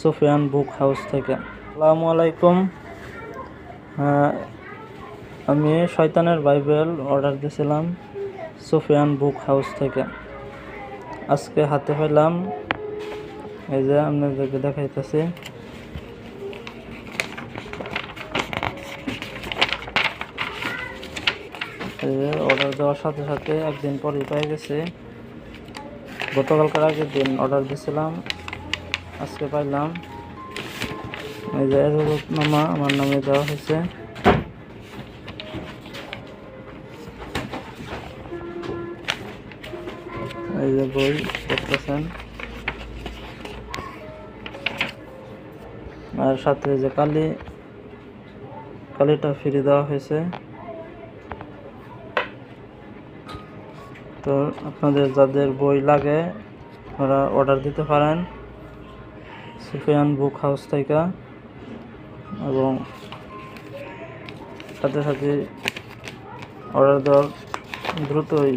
সুফিয়ান বুক house থেকে। আসসালামু আলাইকুম। আমি শয়তানের বাইবেল অর্ডার দিয়েছিলাম সুফিয়ান বুক হাউস থেকে। আজকে হাতে পেলাম, এই যে আপনাদেরকে দেখাইতেছি। অর্ডার দেওয়ার সাথে সাথে একদিন পরই পেয়ে গেছি। গতকালকার আগের দিন অর্ডার দিয়েছিলাম। আজকে পাইলাম। এই যে নামা আমার নামে দেওয়া হয়েছে। এই যে বই দেখতেছেন। আর সাথে যে কালি, কালিটা ফ্রি দেওয়া হয়েছে। তো আপনাদের যাদের বই লাগে, ওরা অর্ডার দিতে পারেন। সুফিয়ান বুক হাউস থেকে এবং সাথে সাথে অর্ডার দেওয়ার দ্রুতই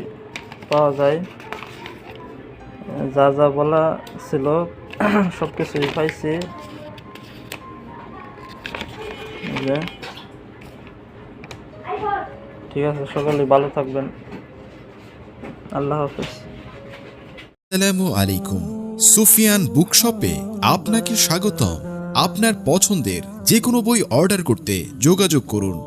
পাওয়া যায়। যা যা বলা ছিল, সব কিছুই পাইছি। ঠিক আছে, সকালে ভালো থাকবেন। আল্লাহ হাফেজ। আসসালামু আলাইকুম। সুফিয়ান বুকশপে আপনাকে স্বাগতম। আপনার পছন্দের যে কোনো বই অর্ডার করতে যোগাযোগ করুন।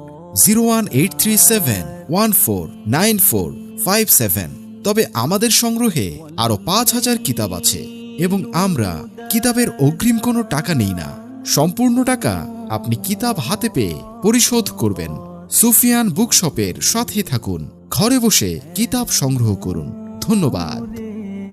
Zero one eight three seven one four nine four five seven. তবে আমাদের সংগ্রহে আরও পাঁচ হাজার কিতাব আছে এবং আমরা কিতাবের অগ্রিম কোনো টাকা নেই না। সম্পূর্ণ টাকা আপনি কিতাব হাতে পেয়ে পরিশোধ করবেন। সুফিয়ান বুকশপের সাথে থাকুন। ঘরে বসে কিতাব সংগ্রহ করুন। ধন্যবাদ।